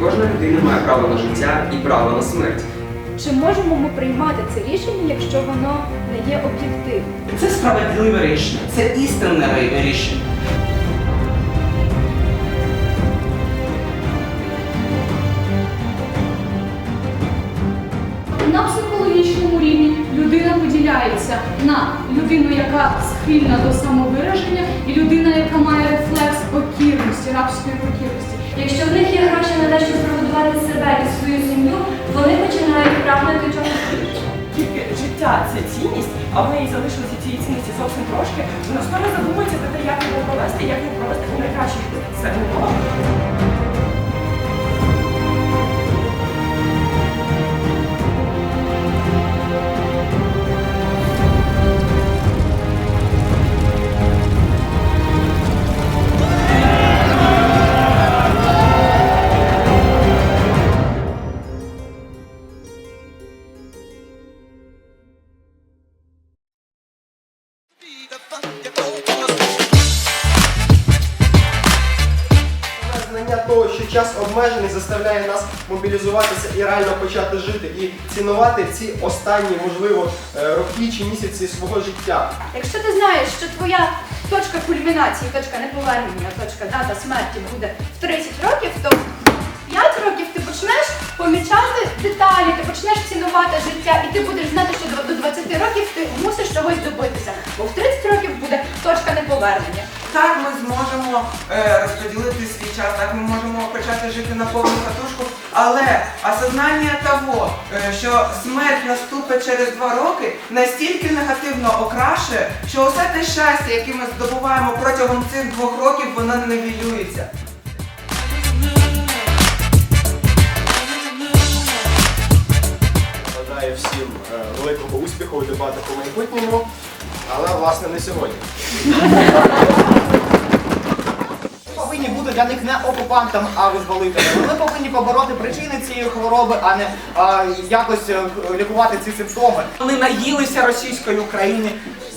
Кожна людина має право на життя і право на смерть. Чи можемо ми приймати це рішення, якщо воно не є об'єктивним? Це справедливе рішення, це істинне рішення. На психологічному рівні людина поділяється на людину, яка схильна до самовираження, і людина, яка має рефлекс покірності, рабської покірності. Якщо в них є гроші на те, щоб прогодувати себе і свою сім'ю, вони починають прагнути чогось. Тільки життя це цінність, а в неї залишилися цієї цінності зовсім трошки. Вона скоро задумується про те, як його провести, як його провести у найкращий обмежений, заставляє нас мобілізуватися і реально почати жити, і цінувати ці останні, можливо, е, роки чи місяці свого життя. Якщо ти знаєш, що твоя точка кульмінації, точка неповернення, точка дата смерті буде в 30 років, то в 5 років ти почнеш помічати деталі, ти почнеш цінувати життя, і ти будеш знати, що до 20 років ти мусиш чогось добитися. Бо в 30 років буде точка неповернення. Так ми зможемо е, розподілити свій час, так ми можемо почати жити на повну катушку, але осознання того, е, що смерть наступить через два роки, настільки негативно окрашує, що усе те щастя, яке ми здобуваємо протягом цих двох років, воно не нівелюється. Бажаю всім е, великого успіху у дебатах у майбутньому, але власне не сьогодні. Бути для них не окупантами, а визволителями. Вони повинні побороти причини цієї хвороби, а не а, якось е, лікувати ці симптоми. Вони наїлися російської України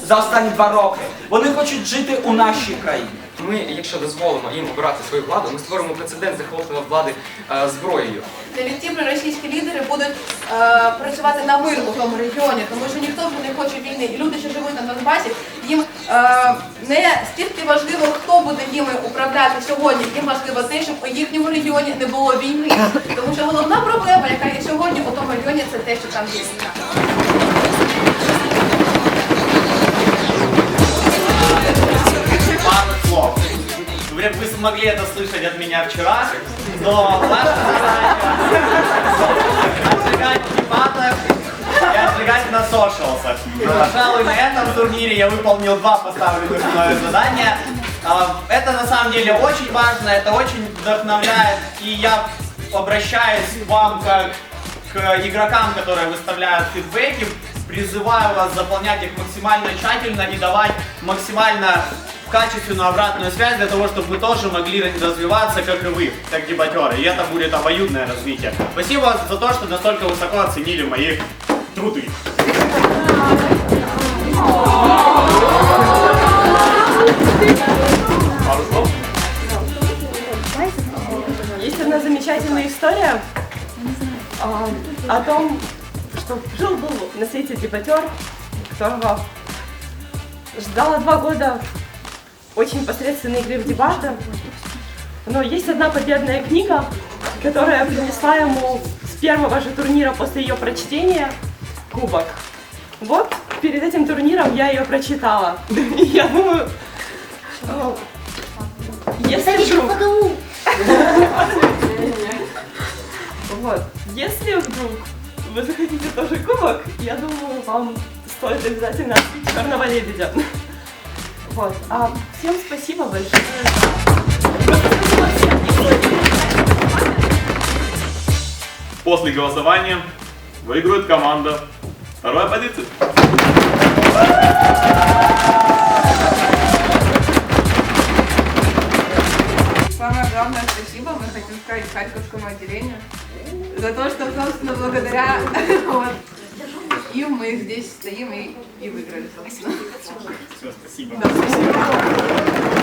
за останні два роки. Вони хочуть жити у нашій країні. Ми, якщо дозволимо їм обирати свою владу, ми створимо прецедент захоплення влади е, зброєю. Навіть ті проросійські лідери будуть е, працювати на мир у тому регіоні, тому що ніхто вже не хоче війни. І люди, що живуть на Донбасі, їм е, не стільки важливо, хто буде їми управляти сьогодні. Їм важливо те, щоб у їхньому регіоні не було війни. Тому що головна проблема, яка є сьогодні у тому регіоні, це те, що там є війна. Смогли это слышать от меня вчера, но ваша задача отжигать в дебатах и отжигать на сошиалсах. Пожалуй, на этом турнире я выполнил два поставленных мною задания. А, Это на самом деле очень важно, это очень вдохновляет, и я обращаюсь к вам как к игрокам, которые выставляют фидбэки, призываю вас заполнять их максимально тщательно и давать максимально качественную обратную связь для того, чтобы мы тоже могли развиваться, как и вы, как дебатеры. И это будет обоюдное развитие. Спасибо за то, что настолько высоко оценили мои труды. Есть одна замечательная история а, о том, что жил-был на свете дебатер, которого ждала два года очень посредственной игры в дебаты. Но есть одна победная книга, которая принесла ему с первого же турнира после ее прочтения кубок. Вот перед этим турниром я ее прочитала. И я думаю, если вдруг... Вот. Если вдруг вы захотите тоже кубок, я думаю, вам стоит обязательно черного лебедя. Вот. А всем спасибо большое. После голосования выиграет команда второй позиции. Самое главное спасибо мы хотим сказать Харьковскому отделению за то, что, собственно, благодаря вот, им мы здесь стоим и, и выиграли. Все, спасибо. Да, спасибо.